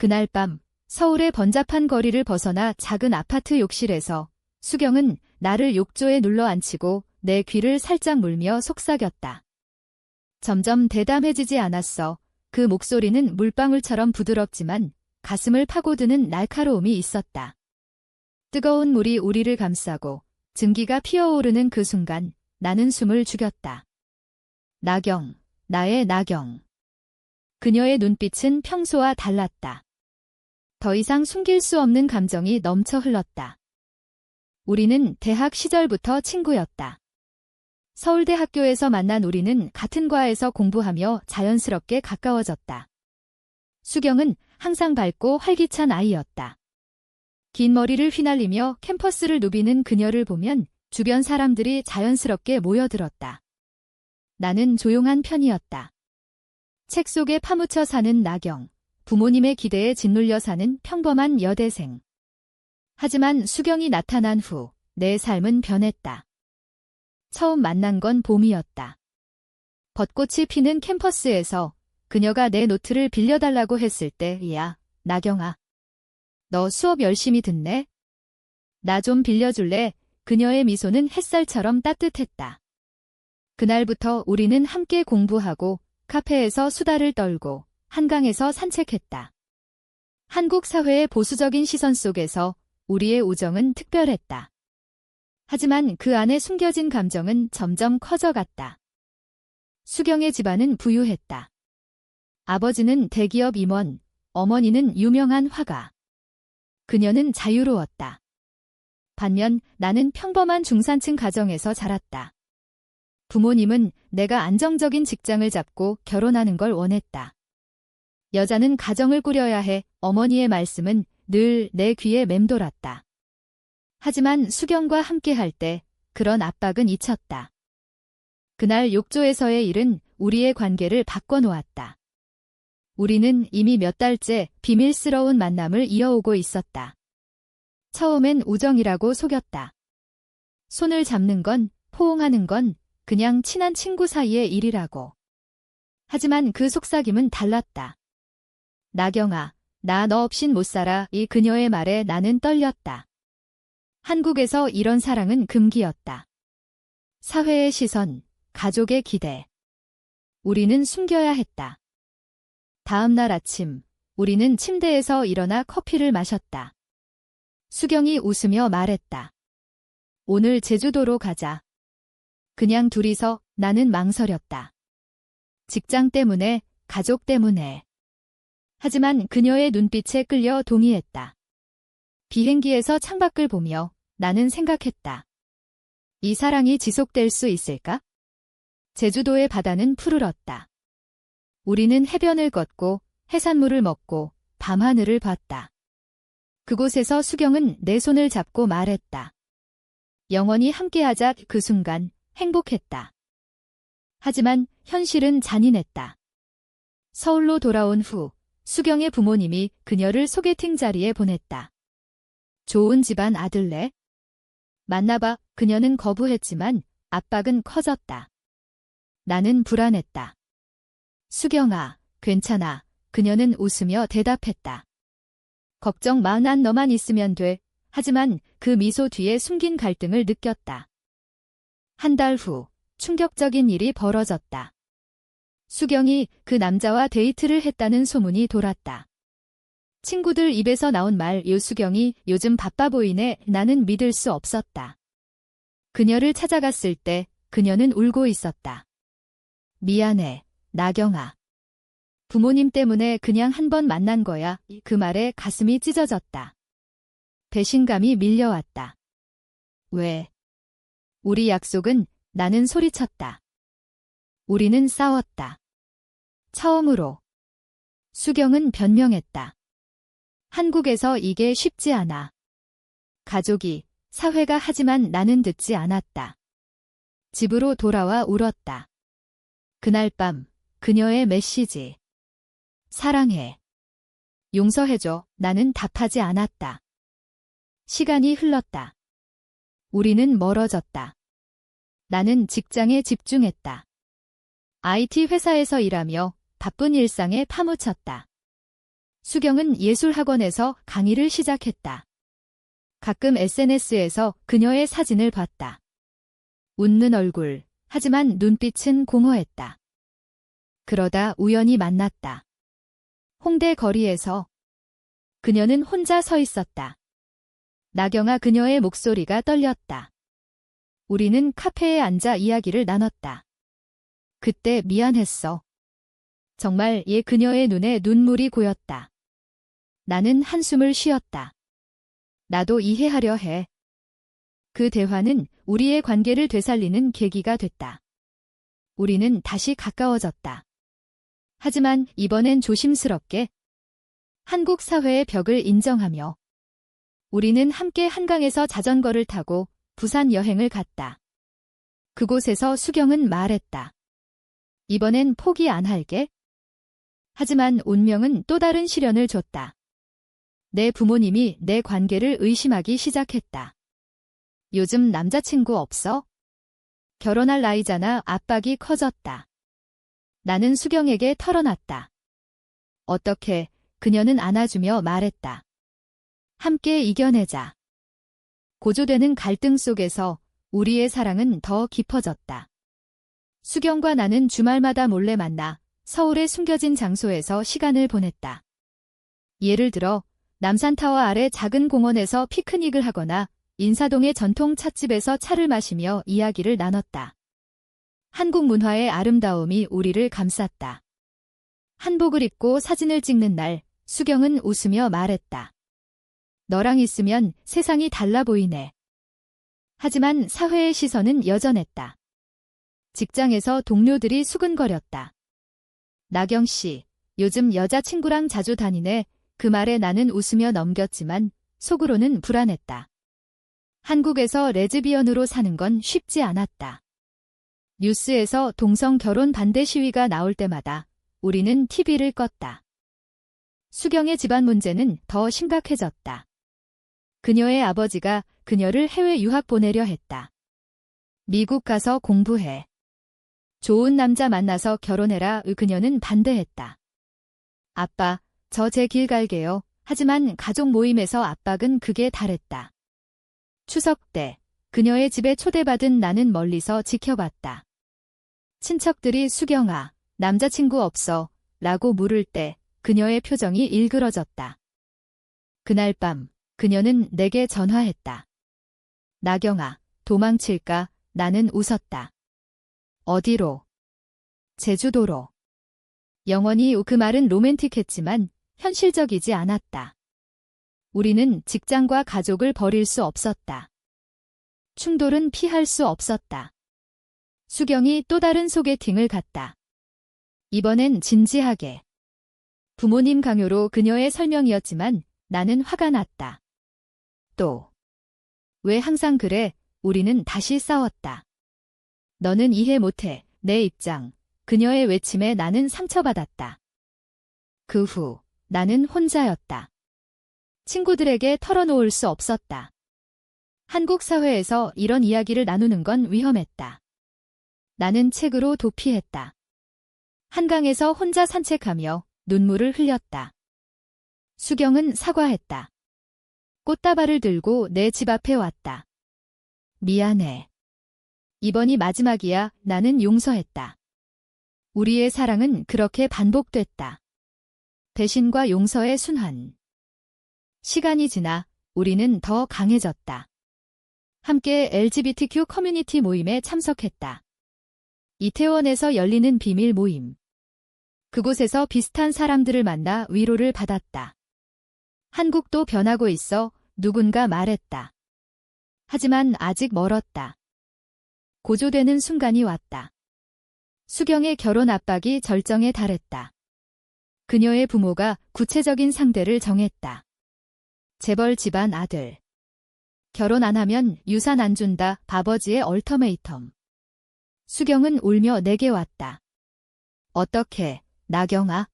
그날 밤 서울의 번잡한 거리를 벗어나 작은 아파트 욕실에서 수경은 나를 욕조에 눌러 앉히고 내 귀를 살짝 물며 속삭였다. 점점 대담해지지 않았어. 그 목소리는 물방울처럼 부드럽지만 가슴을 파고드는 날카로움이 있었다. 뜨거운 물이 우리를 감싸고 증기가 피어오르는 그 순간 나는 숨을 죽였다. 나경, 나의 나경. 그녀의 눈빛은 평소와 달랐다. 더 이상 숨길 수 없는 감정이 넘쳐 흘렀다. 우리는 대학 시절부터 친구였다. 서울대 학교에서 만난 우리는 같은 과에서 공부하며 자연스럽게 가까워졌다. 수경은 항상 밝고 활기찬 아이였다. 긴 머리를 휘날리며 캠퍼스를 누비는 그녀를 보면 주변 사람들이 자연스럽게 모여들었다. 나는 조용한 편이었다. 책 속에 파묻혀 사는 나경, 부모님의 기대에 짓눌려 사는 평범한 여대생. 하지만 수경이 나타난 후 내 삶은 변했다. 처음 만난 건 봄이었다. 벚꽃이 피는 캠퍼스에서 그녀가 내 노트를 빌려달라고 했을 때, 야, 나경아. 너 수업 열심히 듣네? 나 좀 빌려줄래? 그녀의 미소는 햇살처럼 따뜻했다. 그날부터 우리는 함께 공부하고 카페에서 수다를 떨고 한강에서 산책했다. 한국 사회의 보수적인 시선 속에서 우리의 우정은 특별했다. 하지만 그 안에 숨겨진 감정은 점점 커져갔다. 수경의 집안은 부유했다. 아버지는 대기업 임원, 어머니는 유명한 화가. 그녀는 자유로웠다. 반면 나는 평범한 중산층 가정에서 자랐다. 부모님은 내가 안정적인 직장을 잡고 결혼하는 걸 원했다. 여자는 가정을 꾸려야 해 어머니의 말씀은 늘 내 귀에 맴돌았다. 하지만 수경과 함께 할 때 그런 압박은 잊혔다. 그날 욕조에서의 일은 우리의 관계를 바꿔놓았다. 우리는 이미 몇 달째 비밀스러운 만남을 이어오고 있었다. 처음엔 우정이라고 속였다. 손을 잡는 건, 포옹하는 건 그냥 친한 친구 사이의 일이라고. 하지만 그 속삭임은 달랐다. 나경아, 나 너 없인 못 살아 이 그녀의 말에 나는 떨렸다. 한국에서 이런 사랑은 금기였다. 사회의 시선, 가족의 기대. 우리는 숨겨야 했다. 다음 날 아침, 우리는 침대에서 일어나 커피를 마셨다. 수경이 웃으며 말했다. 오늘 제주도로 가자. 그냥 둘이서 나는 망설였다. 직장 때문에, 가족 때문에. 하지만 그녀의 눈빛에 끌려 동의했다. 비행기에서 창밖을 보며 나는 생각했다. 이 사랑이 지속될 수 있을까? 제주도의 바다는 푸르렀다. 우리는 해변을 걷고 해산물을 먹고 밤하늘을 봤다. 그곳에서 수경은 내 손을 잡고 말했다. 영원히 함께하자 그 순간 행복했다. 하지만 현실은 잔인했다. 서울로 돌아온 후 수경의 부모님이 그녀를 소개팅 자리에 보냈다. 좋은 집안 아들래? 만나봐 그녀는 거부했지만 압박은 커졌다. 나는 불안했다. 수경아, 괜찮아. 그녀는 웃으며 대답했다. 걱정 마, 난 너만 있으면 돼. 하지만 그 미소 뒤에 숨긴 갈등을 느꼈다. 한 달 후, 충격적인 일이 벌어졌다. 수경이 그 남자와 데이트를 했다는 소문이 돌았다. 친구들 입에서 나온 말 요수경이 요즘 바빠 보이네 나는 믿을 수 없었다. 그녀를 찾아갔을 때 그녀는 울고 있었다. 미안해, 나경아. 부모님 때문에 그냥 한 번 만난 거야. 그 말에 가슴이 찢어졌다. 배신감이 밀려왔다. 왜? 우리 약속은 나는 소리쳤다. 우리는 싸웠다. 처음으로. 수경은 변명했다. 한국에서 이게 쉽지 않아. 가족이, 사회가 하지만 나는 듣지 않았다. 집으로 돌아와 울었다. 그날 밤, 그녀의 메시지. 사랑해. 용서해줘. 나는 답하지 않았다. 시간이 흘렀다. 우리는 멀어졌다. 나는 직장에 집중했다. IT 회사에서 일하며 바쁜 일상에 파묻혔다. 수경은 예술학원에서 강의를 시작했다. 가끔 SNS에서 그녀의 사진을 봤다. 웃는 얼굴, 하지만 눈빛은 공허했다. 그러다 우연히 만났다. 홍대 거리에서 그녀는 혼자 서 있었다. 나경아 그녀의 목소리가 떨렸다. 우리는 카페에 앉아 이야기를 나눴다. 그때 미안했어. 정말 얘 그녀의 눈에 눈물이 고였다. 나는 한숨을 쉬었다. 나도 이해하려 해. 그 대화는 우리의 관계를 되살리는 계기가 됐다. 우리는 다시 가까워졌다. 하지만 이번엔 조심스럽게 한국 사회의 벽을 인정하며 우리는 함께 한강에서 자전거를 타고 부산 여행을 갔다. 그곳에서 수경은 말했다. 이번엔 포기 안 할게. 하지만 운명은 또 다른 시련을 줬다. 내 부모님이 내 관계를 의심하기 시작했다. 요즘 남자친구 없어? 결혼할 나이잖아 압박이 커졌다. 나는 수경에게 털어놨다. 어떻게 그녀는 안아주며 말했다. 함께 이겨내자. 고조되는 갈등 속에서 우리의 사랑은 더 깊어졌다. 수경과 나는 주말마다 몰래 만나 서울의 숨겨진 장소에서 시간을 보냈다. 예를 들어 남산타워 아래 작은 공원에서 피크닉을 하거나 인사동의 전통 찻집에서 차를 마시며 이야기를 나눴다. 한국 문화의 아름다움이 우리를 감쌌다. 한복을 입고 사진을 찍는 날, 수경은 웃으며 말했다. 너랑 있으면 세상이 달라 보이네. 하지만 사회의 시선은 여전했다. 직장에서 동료들이 수근거렸다. 나경 씨, 요즘 여자친구랑 자주 다니네. 그 말에 나는 웃으며 넘겼지만 속으로는 불안했다. 한국에서 레즈비언으로 사는 건 쉽지 않았다. 뉴스에서 동성 결혼 반대 시위가 나올 때마다 우리는 TV를 껐다. 수경의 집안 문제는 더 심각해졌다. 그녀의 아버지가 그녀를 해외 유학 보내려 했다. 미국 가서 공부해. 좋은 남자 만나서 결혼해라. 그녀는 반대했다. 아빠, 저 제 길 갈게요. 하지만 가족 모임에서 압박은 극에 달했다. 추석 때 그녀의 집에 초대받은 나는 멀리서 지켜봤다. 친척들이 수경아, 남자친구 없어 라고 물을 때 그녀의 표정이 일그러졌다. 그날 밤 그녀는 내게 전화했다. 나경아, 도망칠까? 나는 웃었다. 어디로? 제주도로. 영원히 그 말은 로맨틱했지만 현실적이지 않았다. 우리는 직장과 가족을 버릴 수 없었다. 충돌은 피할 수 없었다. 수경이 또 다른 소개팅을 갔다. 이번엔 진지하게. 부모님 강요로 그녀의 설명이었지만 나는 화가 났다. 또. 왜 항상 그래? 우리는 다시 싸웠다. 너는 이해 못해. 내 입장. 그녀의 외침에 나는 상처받았다. 그 후, 나는 혼자였다. 친구들에게 털어놓을 수 없었다. 한국 사회에서 이런 이야기를 나누는 건 위험했다. 나는 책으로 도피했다. 한강에서 혼자 산책하며 눈물을 흘렸다. 수경은 사과했다. 꽃다발을 들고 내 집 앞에 왔다. 미안해. 이번이 마지막이야. 나는 용서했다. 우리의 사랑은 그렇게 반복됐다. 배신과 용서의 순환. 시간이 지나 우리는 더 강해졌다. 함께 LGBTQ 커뮤니티 모임에 참석했다. 이태원에서 열리는 비밀 모임. 그곳에서 비슷한 사람들을 만나 위로를 받았다. 한국도 변하고 있어 누군가 말했다. 하지만 아직 멀었다. 고조되는 순간이 왔다. 수경의 결혼 압박이 절정에 달했다. 그녀의 부모가 구체적인 상대를 정했다. 재벌 집안 아들. 결혼 안 하면 유산 안 준다 바버지의 얼터메이텀. 수경은 울며 내게 왔다. 어떻게, 나경아?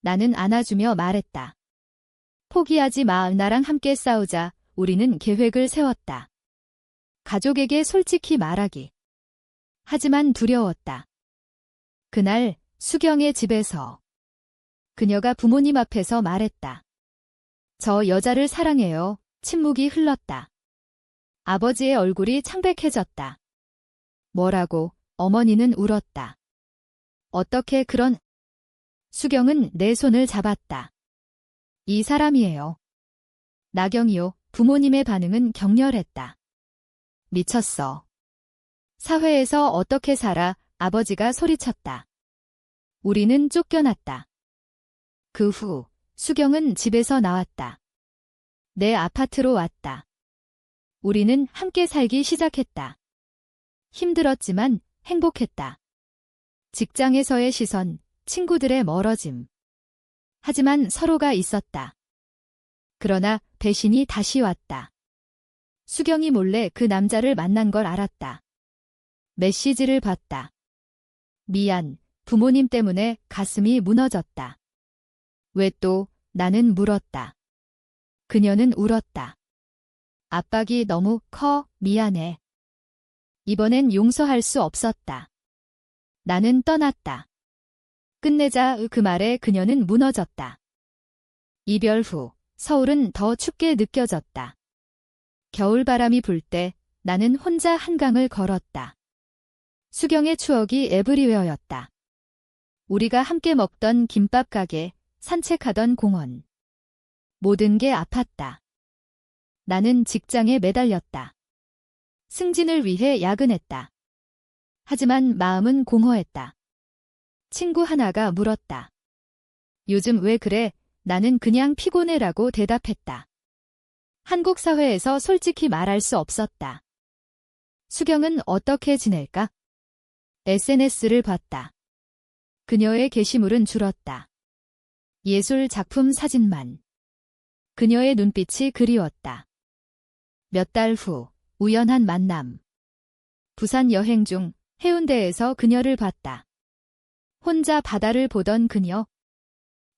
나는 안아주며 말했다. 포기하지 마, 나랑 함께 싸우자. 우리는 계획을 세웠다. 가족에게 솔직히 말하기. 하지만 두려웠다. 그날 수경의 집에서 그녀가 부모님 앞에서 말했다. 저 여자를 사랑해요. 침묵이 흘렀다. 아버지의 얼굴이 창백해졌다. 뭐라고 어머니는 울었다. 어떻게 그런 수경은 내 손을 잡았다. 이 사람이에요. 나경이요. 부모님의 반응은 격렬했다. 미쳤어. 사회에서 어떻게 살아 아버지가 소리쳤다. 우리는 쫓겨났다. 그 후 수경은 집에서 나왔다. 내 아파트로 왔다. 우리는 함께 살기 시작했다. 힘들었지만 행복했다. 직장에서의 시선, 친구들의 멀어짐. 하지만 서로가 있었다. 그러나 배신이 다시 왔다. 수경이 몰래 그 남자를 만난 걸 알았다. 메시지를 봤다. 미안, 부모님 때문에 가슴이 무너졌다. 왜 또, 나는 물었다. 그녀는 울었다. 압박이 너무 커, 미안해. 이번엔 용서할 수 없었다. 나는 떠났다. 끝내자 그 말에 그녀는 무너졌다. 이별 후 서울은 더 춥게 느껴졌다. 겨울바람이 불 때 나는 혼자 한강을 걸었다. 수경의 추억이 에브리웨어였다. 우리가 함께 먹던 김밥 가게, 산책하던 공원. 모든 게 아팠다. 나는 직장에 매달렸다. 승진을 위해 야근했다. 하지만 마음은 공허했다. 친구 하나가 물었다. 요즘 왜 그래? 나는 그냥 피곤해라고 대답했다. 한국 사회에서 솔직히 말할 수 없었다. 수경은 어떻게 지낼까? SNS를 봤다. 그녀의 게시물은 줄었다. 예술 작품 사진만. 그녀의 눈빛이 그리웠다. 몇 달 후, 우연한 만남. 부산 여행 중 해운대에서 그녀를 봤다. 혼자 바다를 보던 그녀.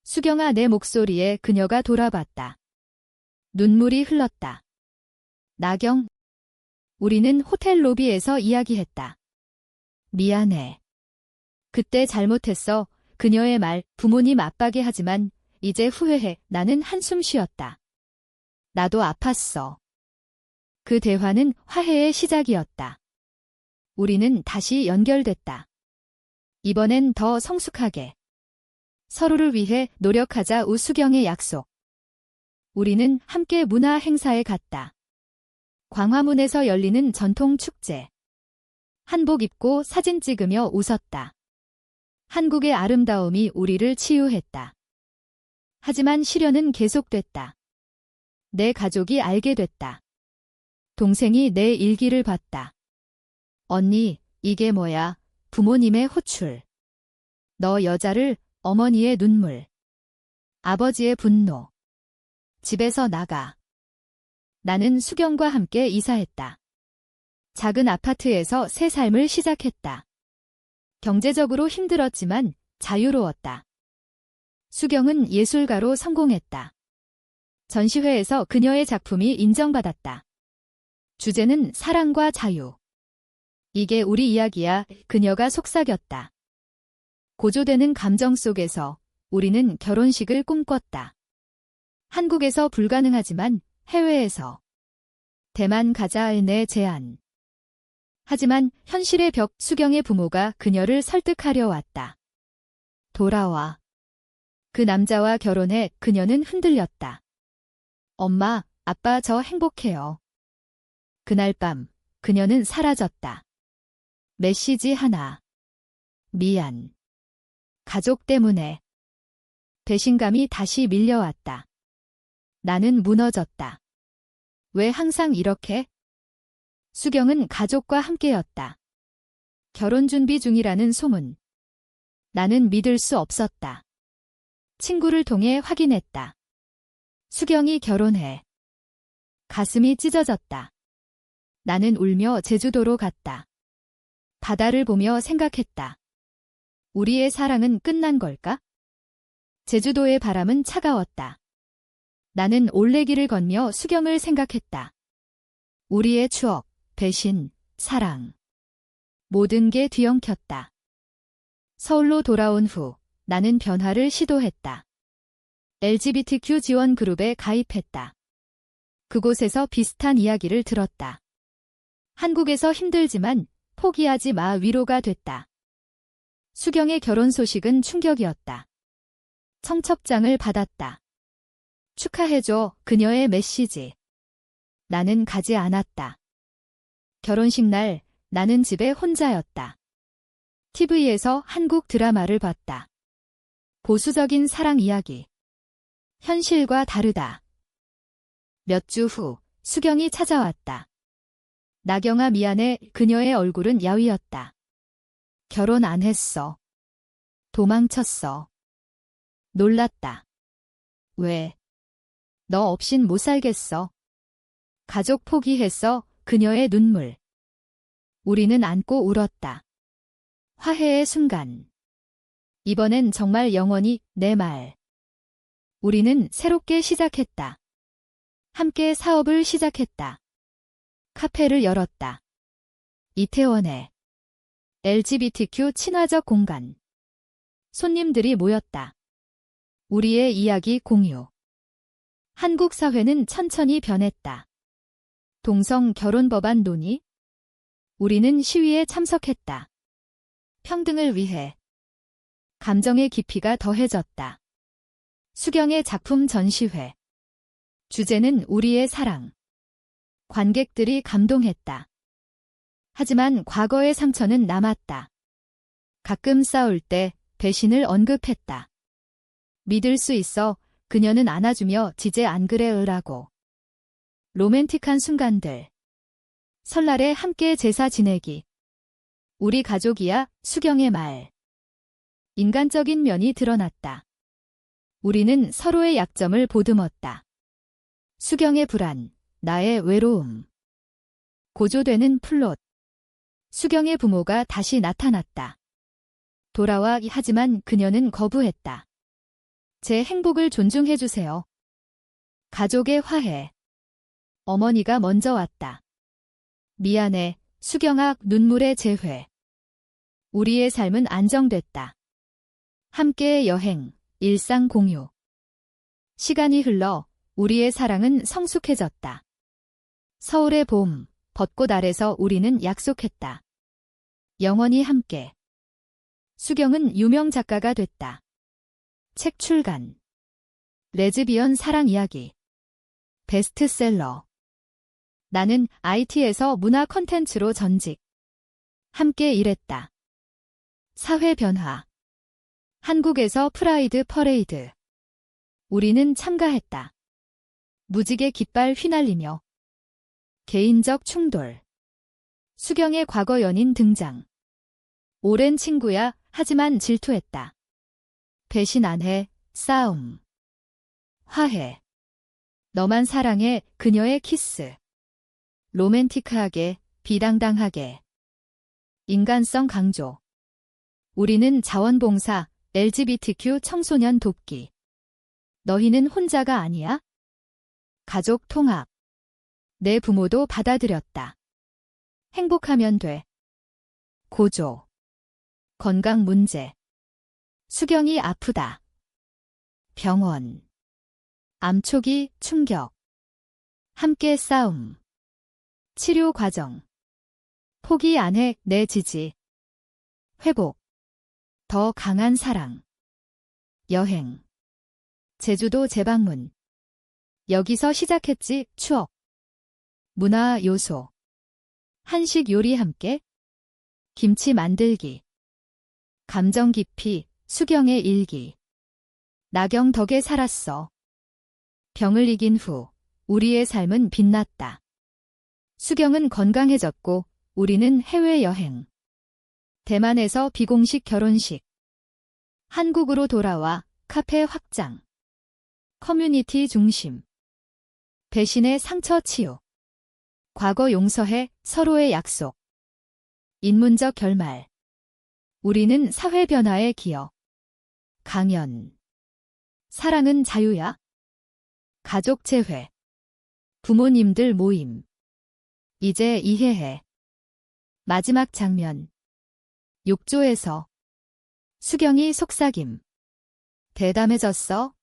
수경아 내 목소리에 그녀가 돌아봤다. 눈물이 흘렀다. 나경. 우리는 호텔 로비에서 이야기했다. 미안해. 그때 잘못했어. 그녀의 말 부모님 압박이 하지만 이제 후회해. 나는 한숨 쉬었다. 나도 아팠어. 그 대화는 화해의 시작이었다. 우리는 다시 연결됐다. 이번엔 더 성숙하게. 서로를 위해 노력하자 우수경의 약속. 우리는 함께 문화 행사에 갔다. 광화문에서 열리는 전통 축제. 한복 입고 사진 찍으며 웃었다. 한국의 아름다움이 우리를 치유했다. 하지만 시련은 계속됐다. 내 가족이 알게 됐다. 동생이 내 일기를 봤다. 언니, 이게 뭐야? 부모님의 호출. 너 여자를 어머니의 눈물. 아버지의 분노. 집에서 나가. 나는 수경과 함께 이사했다. 작은 아파트에서 새 삶을 시작했다. 경제적으로 힘들었지만 자유로웠다. 수경은 예술가로 성공했다. 전시회에서 그녀의 작품이 인정받았다. 주제는 사랑과 자유. 이게 우리 이야기야. 그녀가 속삭였다. 고조되는 감정 속에서 우리는 결혼식을 꿈꿨다. 한국에서 불가능하지만 해외에서 대만 가자의 내 제안. 하지만 현실의 벽 수경의 부모가 그녀를 설득하려 왔다. 돌아와. 그 남자와 결혼해 그녀는 흔들렸다. 엄마, 아빠 저 행복해요. 그날 밤 그녀는 사라졌다. 메시지 하나. 미안. 가족 때문에. 배신감이 다시 밀려왔다. 나는 무너졌다. 왜 항상 이렇게? 수경은 가족과 함께였다. 결혼 준비 중이라는 소문. 나는 믿을 수 없었다. 친구를 통해 확인했다. 수경이 결혼해. 가슴이 찢어졌다. 나는 울며 제주도로 갔다. 바다를 보며 생각했다. 우리의 사랑은 끝난 걸까? 제주도의 바람은 차가웠다. 나는 올레길을 건며 수경을 생각했다. 우리의 추억, 배신, 사랑. 모든 게 뒤엉켰다. 서울로 돌아온 후 나는 변화를 시도했다. LGBTQ 지원 그룹에 가입했다. 그곳에서 비슷한 이야기를 들었다. 한국에서 힘들지만 포기하지 마 위로가 됐다. 수경의 결혼 소식은 충격이었다. 청첩장을 받았다. 축하해줘 그녀의 메시지. 나는 가지 않았다. 결혼식 날 나는 집에 혼자였다. TV에서 한국 드라마를 봤다. 보수적인 사랑 이야기. 현실과 다르다. 몇 주 후 수경이 찾아왔다. 나경아 미안해 그녀의 얼굴은 야위였다. 결혼 안 했어. 도망쳤어. 놀랐다. 왜? 너 없인 못 살겠어. 가족 포기했어 그녀의 눈물. 우리는 안고 울었다. 화해의 순간. 이번엔 정말 영원히 내 말. 우리는 새롭게 시작했다. 함께 사업을 시작했다. 카페를 열었다. 이태원에 LGBTQ 친화적 공간. 손님들이 모였다. 우리의 이야기 공유. 한국 사회는 천천히 변했다. 동성 결혼 법안 논의. 우리는 시위에 참석했다. 평등을 위해. 감정의 깊이가 더해졌다. 수경의 작품 전시회. 주제는 우리의 사랑. 관객들이 감동했다. 하지만 과거의 상처는 남았다. 가끔 싸울 때 배신을 언급했다. 믿을 수 있어 그녀는 안아주며 지제 안 그래 으라고. 로맨틱한 순간들. 설날에 함께 제사 지내기. 우리 가족이야 수경의 말. 인간적인 면이 드러났다. 우리는 서로의 약점을 보듬었다. 수경의 불안, 나의 외로움. 고조되는 플롯. 수경의 부모가 다시 나타났다. 돌아와 하지만 그녀는 거부했다. 제 행복을 존중해주세요. 가족의 화해. 어머니가 먼저 왔다. 미안해, 수경아 눈물의 재회. 우리의 삶은 안정됐다. 함께의 여행, 일상 공유. 시간이 흘러 우리의 사랑은 성숙해졌다. 서울의 봄, 벚꽃 아래서 우리는 약속했다. 영원히 함께. 수경은 유명 작가가 됐다. 책 출간. 레즈비언 사랑 이야기. 베스트셀러. 나는 IT에서 문화 컨텐츠로 전직. 함께 일했다. 사회 변화. 한국에서 프라이드 퍼레이드. 우리는 참가했다. 무지개 깃발 휘날리며. 개인적 충돌. 수경의 과거 연인 등장. 오랜 친구야, 하지만 질투했다. 배신 안 해, 싸움. 화해. 너만 사랑해, 그녀의 키스. 로맨틱하게, 비당당하게. 인간성 강조. 우리는 자원봉사, LGBTQ 청소년 돕기. 너희는 혼자가 아니야? 가족 통합. 내 부모도 받아들였다. 행복하면 돼. 고조. 건강 문제. 수경이 아프다. 병원. 암초기 충격. 함께 싸움. 치료 과정. 포기 안 해, 내 지지. 회복. 더 강한 사랑. 여행. 제주도 재방문. 여기서 시작했지, 추억. 문화 요소. 한식 요리 함께. 김치 만들기. 감정 깊이, 수경의 일기. 나경 덕에 살았어. 병을 이긴 후, 우리의 삶은 빛났다. 수경은 건강해졌고, 우리는 해외여행. 대만에서 비공식 결혼식. 한국으로 돌아와 카페 확장. 커뮤니티 중심. 배신의 상처 치유. 과거 용서해 서로의 약속. 인문적 결말. 우리는 사회 변화에 기여. 강연. 사랑은 자유야. 가족 재회. 부모님들 모임. 이제 이해해. 마지막 장면. 욕조에서 수경이 속삭임. 대담해졌어.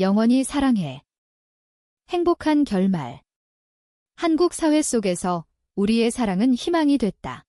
영원히 사랑해. 행복한 결말. 한국 사회 속에서 우리의 사랑은 희망이 됐다.